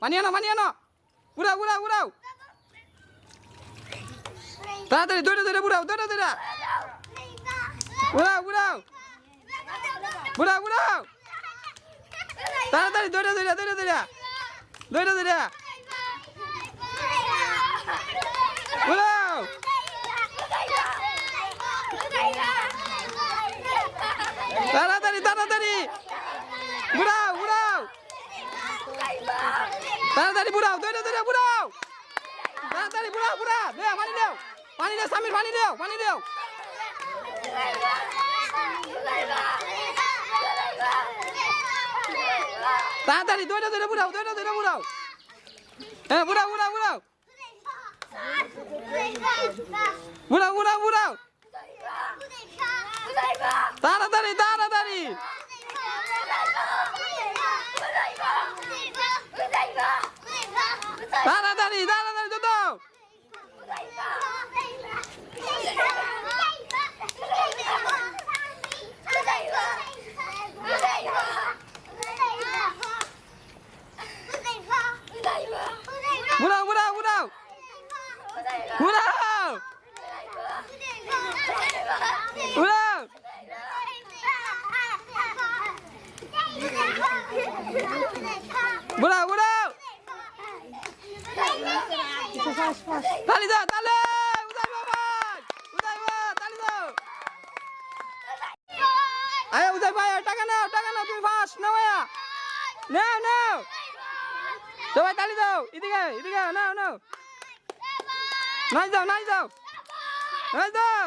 পানি আনো পানি আনো। উড়াও উড়াও উড়াও। তাড়াতাড়ি দৌড়ে দৌড়ে, উড়াও, দৌড়ে, দৌড়া। উড়াও উড়াও। উড়াও উড়াও। তাড়াতাড়ি দৌড়ে, দৌড়া দৌড়ে দৌড়া। দৌড়ে, দৌড়া উড়াও তাড়াতাড়ি তাড়াতাড়ি উড়াও উড়াও তাড়াতাড়ি বুড়াও দৌড়ে দৌড়ে বুড়াও তাড়াতাড়ি বুড়াও বুড়া দে, পানি দেও পানি দেও সামির পানি দেও পানি দেও। তাড়াতাড়ি দৌড়ে দৌড়ে বুড়াও দৌড়ে দৌড়ে বুড়াও হ্যাঁ বুড়াও বুড়াও বুড়াও বুড়াও বুড়াও বুড়াও তাড়াতাড়ি তাড়াতাড়ি। 따라다니 따라다니 전도 문어 문어 문어 문어 문어 문어 문어 তালি দাও, তালে উদয় বাবা উদয় বাবা তালি দাও। আয় উদয় ভাই টাকা নাও টাকা নাও, তুমি ফার্স্ট নাও আয়া নাও নাও। সবাই তালি দাও, এদিকে এদিকে, নাও নাও। নাই যাও নাই যাও নাই যাও